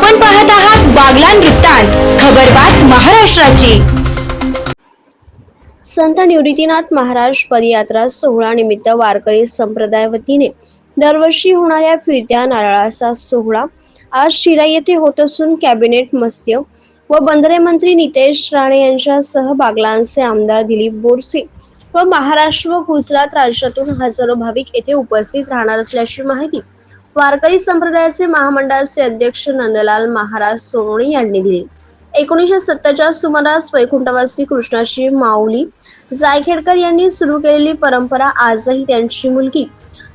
आपण पाहत आहात बागलान वृत्तांत खबरबात महाराष्ट्राची. संत निवृत्तीनाथ महाराज पदयात्रा सोहळा निमित्त वारकरी संप्रदाय वतीने दरवर्षी होणाऱ्या फिरत्या नारळाचा सोहळा आज शिरा येथे होत असून कॅबिनेट मत्स्य व बंदरे मंत्री नितेश राणे यांच्यासह बागलांचे आमदार दिलीप बोरसे व महाराष्ट्र व गुजरात राज्यातून हजारो भाविक येथे उपस्थित राहणार असल्याची माहिती वारकरी संप्रदायाचे महामंडळाचे अध्यक्ष नंदलाल महाराज सोनवणे यांनी दिली. एकोणीसशे सत्तरच्या सुमारास वैकुंठवासी कृष्णाची माऊली जायखेडकर यांनी सुरू केलेली परंपरा आजही त्यांची मुलगी.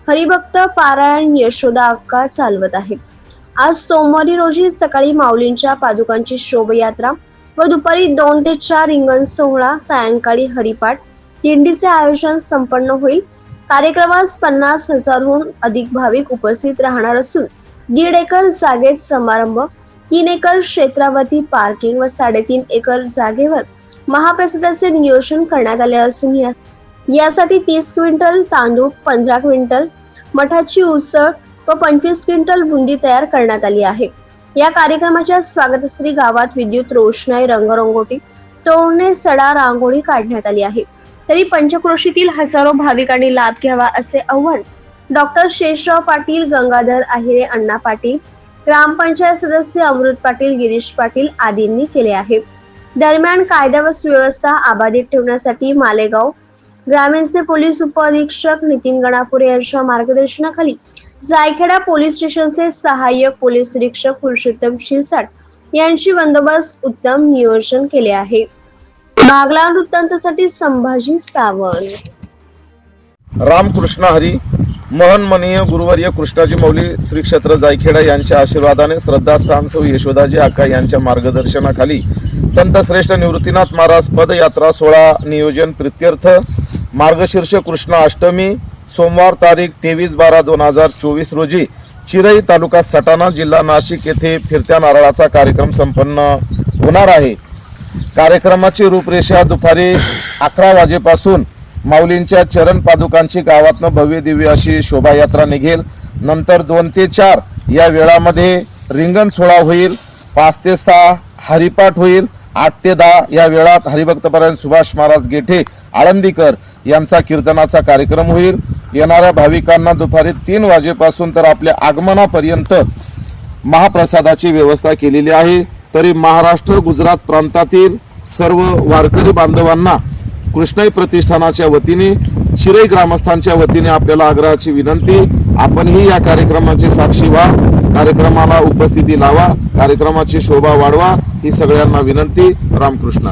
हरिभक्त पारायण यशोदा अक्का चालवत आहे. आज सोमवारी रोजी सकाळी माऊलींच्या पादुकांची शोभयात्रा व दुपारी दोन ते चार रिंगण सोहळा सायंकाळी हरिपाठ दिंडीचे आयोजन संपन्न होईल. कार्यक्रमास पन्नास हजारहून अधिक भाविक उपस्थित राहणार असून दीड एकर जागेत समारंभ तीन एकर क्षेत्रावरती पार्किंग व साडेतीन एकर जागेवर महाप्रसादाचे नियोजन करण्यात आले असून या यासाठी तीस क्विंटल तांदूळ पंधरा क्विंटल मठाची उसळ व पंचवीस क्विंटल बुंदी तयार करण्यात आली आहे. या कार्यक्रमाच्या स्वागतश्री गावात विद्युत रोषणाई रंगरंगोटी तोडणे सडा रांगोळी काढण्यात आली आहे. तरी पंचक्रोशीतील हजारो भाविकांनी लाभ घ्यावा असे आव्हान डॉक्टर शेषराव पाटील गंगाधर आहिरे अण्णा पाटील ग्रामपंचायत सदस्य अमृत पाटील गिरीश पाटील आदींनी केले आहे. दरम्यान कायदा व सुव्यवस्था अबाधित ठेवण्यासाठी मालेगाव ग्रामीणचे पोलीस उपअधीक्षक नितीन गणापुरे यांच्या मार्गदर्शनाखाली जायखेडा पोलीस स्टेशनचे सहाय्यक पोलीस निरीक्षक पुरुषोत्तम शिरसाट यांची बंदोबस्त उत्तम नियोजन केले आहे. बागला वृत्तांतासाठी संभाजी सावंत. रामकृष्ण हरी महनमनीय गुरुवर्य कृष्णाजी मौली श्री क्षेत्र जायखेडा यांच्या आशीर्वादाने श्रद्धास्थान सौ यशोदाजी अक्का यांच्या मार्गदर्शनाखाली संत श्रेष्ठ निवृत्तीनाथ महाराज पदयात्रा सोळा नियोजन प्रित्यर्थ मार्गशीर्ष कृष्ण अष्टमी सोमवार तारीख तेवीस बारा दोन हजार चोवीस रोजी चिरई तालुका सटाणा जिल्हा नाशिक येथे फिरत्या नारळाचा कार्यक्रम संपन्न होणार आहे. कार्यक्रमाची रूपरेषा दुपारी अकरा वाजेपासून माऊलींच्या चरण पादुकांची गावातनं भव्य दिव्य अशी शोभायात्रा निघेल. नंतर दोन ते चार या वेळामध्ये रिंगण सोहळा होईल पाच ते सहा हरिपाठ होईल आठ ते दहा या वेळात हरिभक्तपरायण सुभाष महाराज गेठे आळंदीकर यांचा कीर्तनाचा कार्यक्रम होईल. येणाऱ्या भाविकांना दुपारी तीन वाजेपासून तर आपल्या आगमनापर्यंत महाप्रसादाची व्यवस्था केलेली आहे. तरी महाराष्ट्र गुजरात प्रांतातील सर्व वारकरी बांधवांना कृष्णाई प्रतिष्ठानाच्या वतीने शिरई ग्रामस्थांच्या वतीने आपल्याला आग्रहाची विनंती आपणही या कार्यक्रमाची साक्षी व्हा कार्यक्रमाला उपस्थिती लावा कार्यक्रमाची शोभा वाढवा ही सगळ्यांना विनंती. रामकृष्ण.